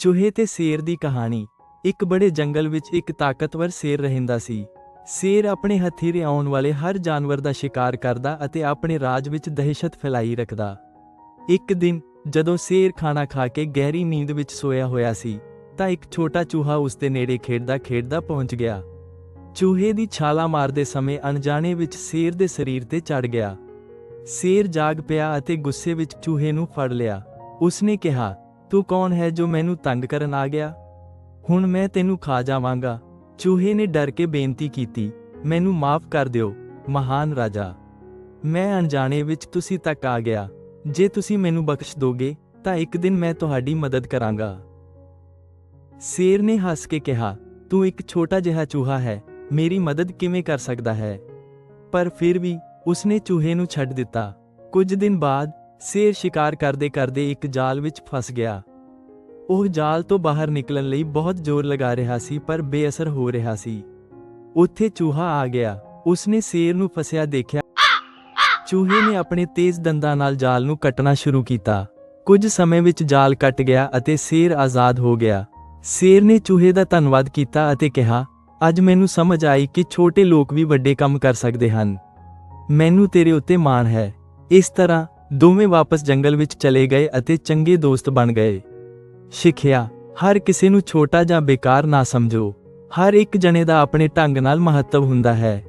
ਚੂਹੇ ਤੇ ਸ਼ੇਰ ਦੀ ਕਹਾਣੀ। ਇੱਕ ਬੜੇ ਜੰਗਲ ਵਿੱਚ ਇੱਕ ਤਾਕਤਵਰ ਸ਼ੇਰ ਰਹਿੰਦਾ ਸੀ। ਸ਼ੇਰ ਆਪਣੇ ਹਥੇਰੇ ਆਉਣ ਵਾਲੇ ਹਰ ਜਾਨਵਰ ਦਾ ਸ਼ਿਕਾਰ ਕਰਦਾ ਅਤੇ ਆਪਣੇ ਰਾਜ ਵਿੱਚ ਦਹਿਸ਼ਤ ਫੈਲਾਈ ਰੱਖਦਾ। ਇੱਕ ਦਿਨ, ਜਦੋਂ ਸ਼ੇਰ ਖਾਣਾ ਖਾ ਕੇ ਗਹਿਰੀ ਨੀਂਦ ਵਿੱਚ ਸੋਇਆ ਹੋਇਆ ਸੀ, ਤਾਂ ਇੱਕ ਛੋਟਾ ਚੂਹਾ ਉਸ ਦੇ ਨੇੜੇ ਖੇਡਦਾ ਖੇਡਦਾ ਪਹੁੰਚ ਗਿਆ। ਚੂਹੇ ਦੀ ਛਾਲਾ ਮਾਰਦੇ ਸਮੇਂ ਅਣਜਾਣੇ ਵਿੱਚ ਸ਼ੇਰ ਦੇ ਸਰੀਰ ਤੇ ਚੜ ਗਿਆ। ਸ਼ੇਰ ਜਾਗ ਪਿਆ ਅਤੇ ਗੁੱਸੇ ਵਿੱਚ ਚੂਹੇ ਨੂੰ ਫੜ ਲਿਆ। ਉਸਨੇ ਕਿਹਾ ਤੂੰ ਕੌਣ ਹੈ ਜੋ ਮੈਨੂੰ ਤੰਗ ਕਰਨ ਆ ਗਿਆ? ਹੁਣ ਮੈਂ ਤੈਨੂੰ ਖਾ ਜਾਵਾਂਗਾ। ਚੂਹੇ ਨੇ ਡਰ ਕੇ ਬੇਨਤੀ ਕੀਤੀ, ਮੈਨੂੰ ਮਾਫ ਕਰ ਦਿਓ, ਮਹਾਨ ਰਾਜਾ। ਮੈਂ ਅਣਜਾਣੇ ਵਿੱਚ ਤੁਸੀਂ ਤੱਕ ਆ ਗਿਆ। ਜੇ ਤੁਸੀਂ ਮੈਨੂੰ ਬਖਸ਼ ਦੋਗੇ, ਤਾਂ ਇੱਕ ਦਿਨ ਮੈਂ ਤੁਹਾਡੀ ਮਦਦ ਕਰਾਂਗਾ। ਸ਼ੇਰ ਨੇ ਹੱਸ ਕੇ ਕਿਹਾ, ਤੂੰ ਇੱਕ ਛੋਟਾ ਜਿਹਾ ਚੂਹਾ ਹੈ, ਮੇਰੀ ਮਦਦ ਕਿਵੇਂ ਕਰ ਸਕਦਾ ਹੈ? ਪਰ ਫਿਰ ਵੀ ਉਸਨੇ ਚੂਹੇ ਨੂੰ ਛੱਡ ਦਿੱਤਾ। ਕੁਝ ਦਿਨ ਬਾਅਦ ਸ਼ੇਰ ਸ਼ਿਕਾਰ ਕਰਦੇ ਕਰਦੇ ਇੱਕ ਜਾਲ ਵਿੱਚ ਫਸ ਗਿਆ। ਉਹ ਜਾਲ ਤੋਂ ਬਾਹਰ ਨਿਕਲਣ ਲਈ ਬਹੁਤ ਜ਼ੋਰ ਲਗਾ ਰਿਹਾ ਸੀ, ਪਰ ਬੇਅਸਰ ਹੋ ਰਿਹਾ ਸੀ। ਉੱਥੇ ਚੂਹਾ ਆ ਗਿਆ। ਉਸਨੇ ਸ਼ੇਰ ਨੂੰ ਫਸਿਆ ਦੇਖਿਆ। ਚੂਹੇ ਨੇ ਆਪਣੇ ਤੇਜ਼ ਦੰਦਾਂ ਨਾਲ ਜਾਲ ਨੂੰ ਕੱਟਣਾ ਸ਼ੁਰੂ ਕੀਤਾ। ਕੁਝ ਸਮੇਂ ਵਿੱਚ ਜਾਲ ਕੱਟ ਗਿਆ ਅਤੇ ਸ਼ੇਰ ਆਜ਼ਾਦ ਹੋ ਗਿਆ। ਸ਼ੇਰ ਨੇ ਚੂਹੇ ਦਾ ਧੰਨਵਾਦ ਕੀਤਾ ਅਤੇ ਕਿਹਾ, ਅੱਜ ਮੈਨੂੰ ਸਮਝ ਆਈ ਕਿ ਛੋਟੇ ਲੋਕ ਵੀ ਵੱਡੇ ਕੰਮ ਕਰ ਸਕਦੇ ਹਨ। ਮੈਨੂੰ ਤੇਰੇ ਉੱਤੇ ਮਾਣ ਹੈ। ਇਸ ਤਰ੍ਹਾਂ ਦੋਵੇਂ ਵਾਪਸ ਜੰਗਲ ਵਿੱਚ ਚਲੇ ਗਏ ਅਤੇ ਚੰਗੇ ਦੋਸਤ ਬਣ ਗਏ। ਸਿੱਖਿਆ, ਹਰ ਕਿਸੇ ਨੂੰ ਛੋਟਾ ਜਾਂ ਬੇਕਾਰ ਨਾ ਸਮਝੋ। ਹਰ ਇੱਕ ਜਣੇ ਦਾ ਆਪਣੇ ਢੰਗ ਨਾਲ ਮਹੱਤਵ ਹੁੰਦਾ ਹੈ।